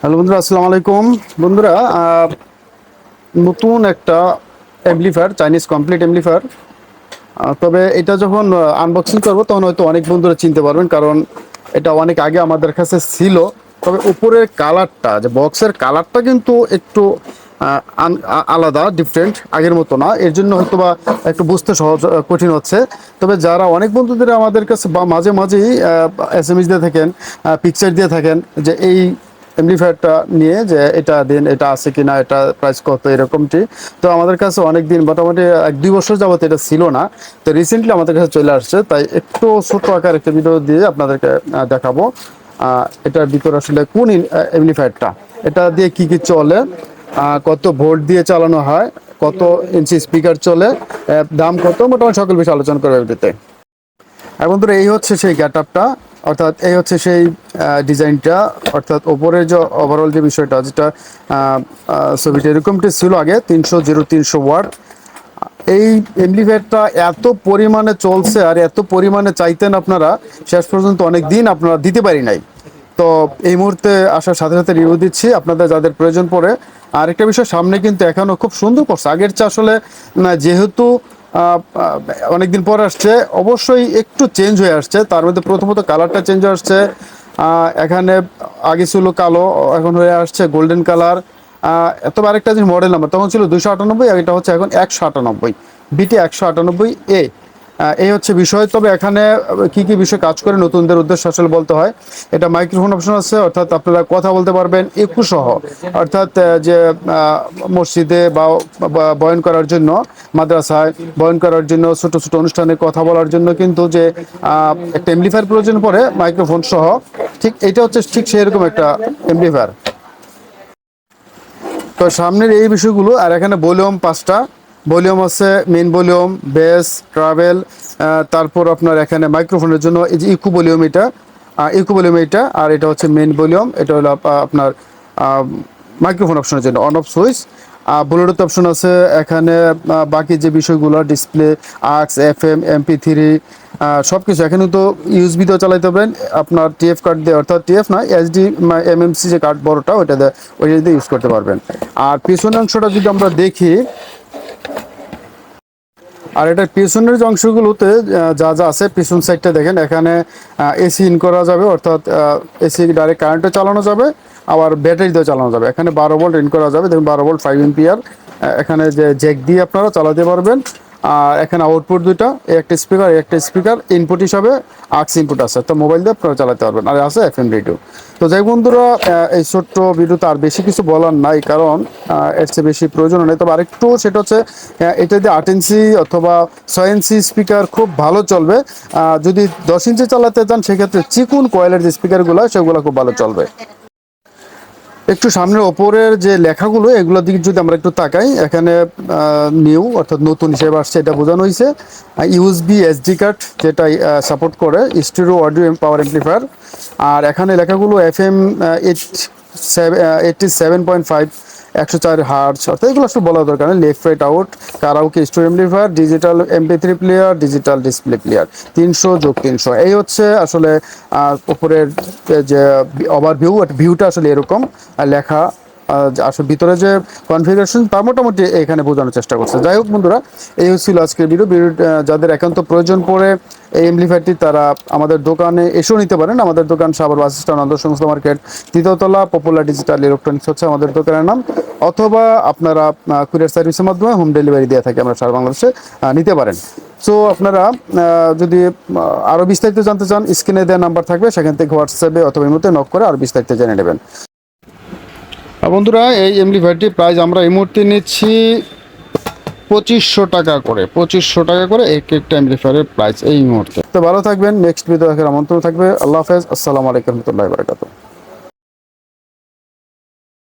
Hello বন্ধুরা, আসসালামু আলাইকুম। বন্ধুরা নতুন একটা এমপ্লিফায়ার চাইনিজ কমপ্লিট এমপ্লিফায়ার তবে এটা যখন আনবক্সিং করব, তখন হয়তো অনেক বন্ধুরা চিনতে পারবেন, কারণ এটা অনেক আগে আমাদের কাছে ছিল। তবে উপরের কালারটা যে বক্সের কালারটা কিন্তু একটু আলাদা ডিফারেন্ট আগের মতো না। এর জন্য হয়তো বা একটু বুঝতে সহজ কঠিন হচ্ছে। তবে যারা অনেক বন্ধুদের আমাদের কাছে বা মাঝে মাঝেই এস এম এস দিয়ে থাকেন পিকচার দিয়ে থাকেন, যে এই এমপ্লিফায়ারটা নিয়ে যে এটা দিন, এটা আছে কিনা, এটা প্রাইস কত, এরকমটি। তো আমাদের কাছে অনেক দিন মোটামুটি এক দুই বছর যাবত এটা ছিল না। তো রিসেন্টলি আমাদের কাছে চলে আসছে, তাই একটু ছোট আকার একটা ভিডিও দিয়ে আপনাদেরকে দেখাবো। এটার ভিতরে আসলে কোন এমপ্লিফায়ারটা এটা দিয়ে কি কি চলে? কত ভোল্ট দিয়ে চালানো হয়? কত ইঞ্চি স্পিকার চলে? দাম কত? মোটামুটি সকল বিষয়ে আলোচনা করবে আর বন্ধুরা এই হচ্ছে সেই গেট আপটা অর্থাৎ এই হচ্ছে সেই ডিজাইনটা অর্থাৎ ওপরের যে ওভারঅল যে বিষয়টা, যেটা ছবিটা এরকমটি ছিল আগে, তিনশো জিরো, তিনশো ওয়াট। এই এমপ্লিফায়ারটা এত পরিমাণে চলছে আর এত পরিমাণে চাইতেন আপনারা, শেষ পর্যন্ত অনেক দিন আপনারা দিতে পারি নাই। তো এই মুহূর্তে আসার সাথে সাথে রিভিউ দিচ্ছি, আপনাদের যাদের প্রয়োজন পড়ে। আর একটা বিষয়, সামনে কিন্তু এখনও খুব সুন্দর করছে। আগের চা আসলে যেহেতু অনেকদিন পর আসছে, অবশ্যই একটু চেঞ্জ হয়ে আসছে। তার মধ্যে প্রথমত কালারটা চেঞ্জ হয়ে আসছে। এখানে আগে ছিল কালো, এখন হয়ে আসছে গোল্ডেন কালার তবে আরেকটা জিনিস মডেল নাম্বার তখন ছিল দুশো আটানব্বই, আর এটা হচ্ছে এখন একশো আটানব্বই বিটি একশো আটানব্বই এ এই হচ্ছে বিষয়। তবে এখানে কি কি বিষয় কাজ করে নতুনদের উদ্দেশ্য আসলে বলতে হয়, এটা মাইক্রোফোন অপশন আছে, অর্থাৎ আপনারা কথা বলতে পারবেন একু সহ অর্থাৎ যে মসজিদে বা বয়ন করার জন্য, মাদ্রাসায় বয়ন করার জন্য, ছোট ছোট অনুষ্ঠানে কথা বলার জন্য কিন্তু যে একটা এমপ্লিফায়ার প্রয়োজন পড়ে মাইক্রোফোন সহ, ঠিক এটা হচ্ছে ঠিক সেরকম একটা এমপ্লিফায়ার তো সামনের এই বিষয়গুলো, আর এখানে ভলিউম পাঁচটা ভলিউম আছে মেন ভলিউম বেস ট্রাভেল তারপর আপনার এখানে মাইক্রোফোনের জন্য এই যে ইকু ভলিউম এটা ইকু ভলিউম এটা, আর এটা হচ্ছে মেন ভলিউম, এটা হলো আপনার মাইক্রোফোন অপশনের জন্য অন অফ সুইচ আর ব্লুটুথ অপশন আছে, এখানে বাকি যে বিষয়গুলো display aux F M MP three সব কিছু এখানে তো ইউএসবি দিয়েও চালাইতে পারেন, আপনার টিএফ কার্ড দিয়ে, অর্থাৎ টিএফ না এসডি এমএমসি যে কার্ড বড়টা, ওইটা দিয়ে ওইটা দিয়ে ইউজ করতে পারবেন। আর পিছনের অংশটা যদি আমরা দেখি আর এটা পিছনের যে অংশগুলোতে যা যা আছে, পিছন সাইডটা দেখেন, এখানে এসি ইন করা যাবে, অর্থাৎ এসি ডাইরেক্ট কারেন্টও চালানো যাবে, আবার ব্যাটারি দিয়ে চালানো যাবে। এখানে বারো ভোল্ট ইন করা যাবে, দেখুন, বারো ভোল্ট ফাইভ এম্পিয়ার এখানে যে জ্যাক দিয়ে আপনারা চালাতে পারবেন। আর এখানে আউটপুট এই একটা স্পিকার একটা স্পিকার ইনপুট হিসাবে আক্স ইনপুট আছে। তো মোবাইল দিয়ে আপনারা চালাতে পারবেন। আর আছে এফ এম রেডিও তো যাই বন্ধুরা এই ছোট্ট ভিডিওতে আর বেশি কিছু বলার নাই, কারণ এর চেয়ে বেশি প্রয়োজন নেই। তবে আরেকটু সেটা হচ্ছে এটা দিয়ে আট ইঞ্চি অথবা ছয় ইঞ্চি স্পিকার খুব ভালো চলবে। যদি দশ ইঞ্চি চালাতে চান, সেক্ষেত্রে চিকুন কয়েলের যে স্পিকারগুলো সেগুলো খুব ভালো চলবে। একটু সামনের ওপরের যে লেখাগুলো, এগুলোর দিকে যদি আমরা একটু তাকাই, এখানে নিউ অর্থাৎ নতুন হিসেবে আসছে, এটা বোঝানো হয়েছে। ইউএসবি এসডি কার্ড যেটা সাপোর্ট করে স্টিরো অডিও পাওয়ার এমপ্লিফায়ার আর এখানে লেখাগুলো F M eight eighty seven point five একশো চার হার্টস অর্থাৎ এগুলো আসলে বলা দরকার নেই। Left right out karaoke store amplifier digital MP three player digital display player তিনশো যোগ তিনশো। এই হচ্ছে আসলে উপরের যে ওভারভিউ ভিউটা আসলে এরকম লেখা আসলে ভিতরে যে কনফিগারেশন তা মোটামুটি এখানে বোঝানোর চেষ্টা করছে। যাই হোক বন্ধুরা, এই হচ্ছিল আজকের ভিডিও যাদের একান্ত প্রয়োজন পড়ে এই এমপ্লিফায়ারটি তারা আমাদের দোকানে এসেও নিতে পারেন। আমাদের দোকান সাবার বাস স্ট্যান্ড সংস্থা মার্কেট তৃতীয়তলা পপুলার ডিজিটাল ইলেকট্রনিক্স হচ্ছে আমাদের দোকানের নাম। অথবা আপনারা কুরিয়ার সার্ভিসের মাধ্যমে হোম ডেলিভারি দিয়ে থাকি আমরা সারা বাংলাদেশে নিতে পারেন। সো আপনারা যদি আরও বিস্তারিত জানতে চান স্ক্রিনে দেওয়া নাম্বার থাকবে, সেখান থেকে হোয়াটসঅ্যাপে অথবা ইমোতে নক করে আরও বিস্তারিত জেনে নেবেন। বন্ধুরা, এই এমলি এমপ্লিফায়ারটির প্রাইস আমরা এই মুহূর্তে নিচ্ছি পঁচিশশো টাকা করে, পঁচিশশো টাকা করে এক একটা এমপ্লিফায়ারের প্রাইস এই মুহূর্তে। তো ভালো থাকবেন নেক্সট ভিডিও দেখার আমন্ত্রণ থাকবে। আল্লাহ হাফেজ, আসসালামু আলাইকুম রহমতুল্লাহ বারকাতুহ।